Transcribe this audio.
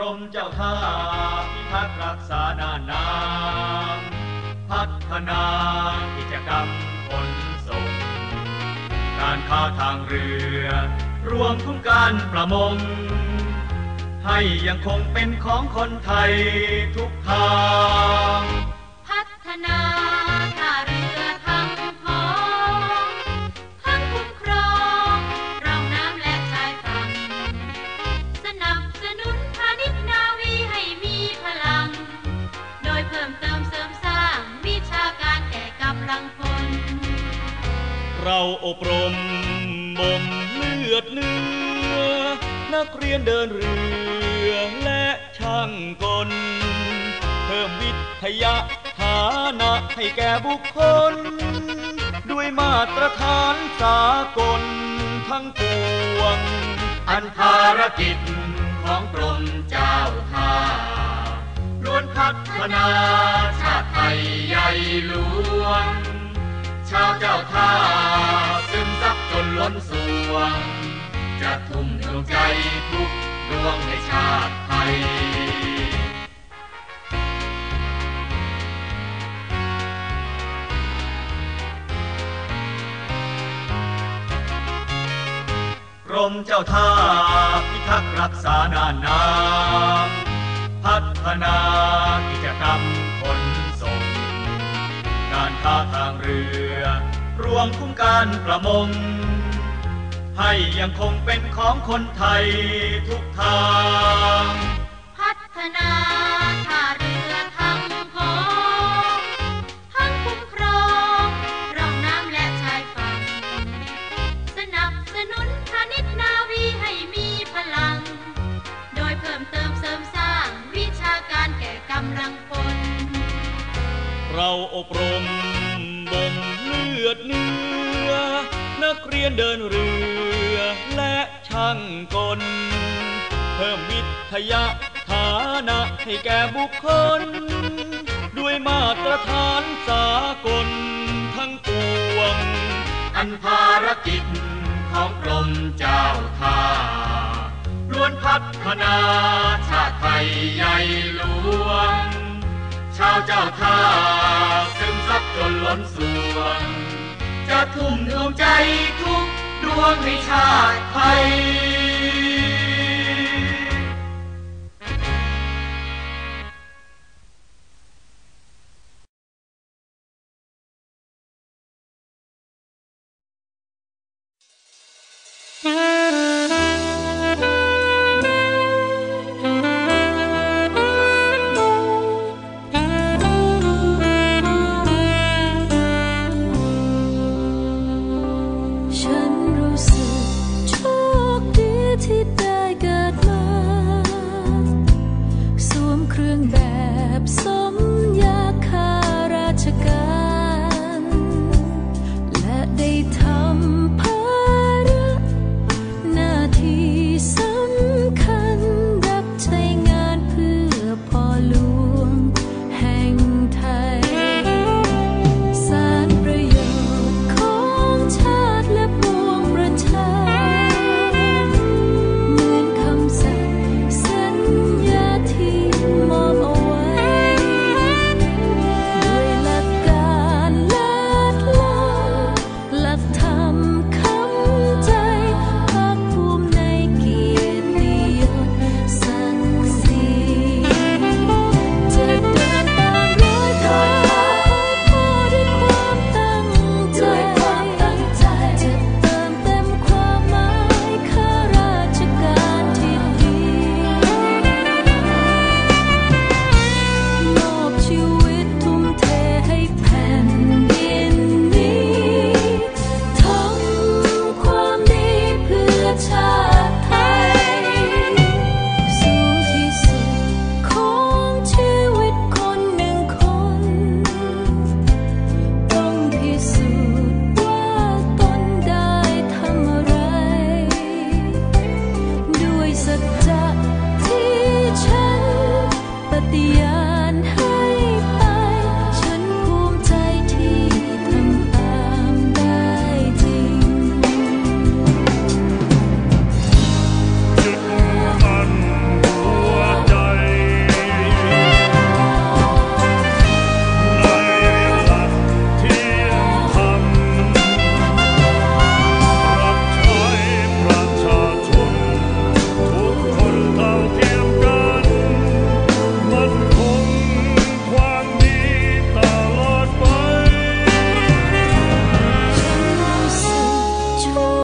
รมเจ้าท่าพิทักษ์รักษานานน้ำพัฒนากิจกรรมขนส่ง การค้าทางเรือ รวมทุกการประมง ให้ยังคงเป็นของคนไทยทุกทาง เราอบรมบ่มเลือดเนื้อ นักเรียนเดินเรือและช่างกล เพิ่มวิทยาฐานะให้แก่บุคคล ด้วยมาตรฐานสากลทั้งปวง อันภารกิจของกรมเจ้าท่าล้วนพัฒนาชาติไทยใหญ่หลวง ชาวเจ้าท่า ล้นสวง จะทุ่มดวงใจทุกดวงให้ชาติไทย กรมเจ้าท่าพิทักษ์รักษานานน้ำพัฒนากิจกรรมขนส่ง การค้าทางเรือ รวมคุ้มการประมง ให้ยังคงเป็นของคนไทยทุกทาง พัฒนาท่าเรือทั้งพ้องทั้งคุ้มครองร่องน้ำและชายฝั่งสนับสนุนพาณิชย์นาวีให้มีพลัง โดยเพิ่มเติมเสริมสร้างวิชาการแก่กำลังพลเราอบรมบ่มเลือดเนื้อ นักเรียนเดินเรือ และช่างกล เพิ่มวิทยาฐานะให้แก่บุคคล ด้วยมาตรฐานสากลทั้งปวง อันภารกิจของกรมเจ้าท่าล้วนพัฒนาชาติไทยใหญ่หลวง ชาวเจ้าท่าซึมซับจนล้นสวง จะทุ่มดวงใจทุกดวงให้ชาติไทย 雪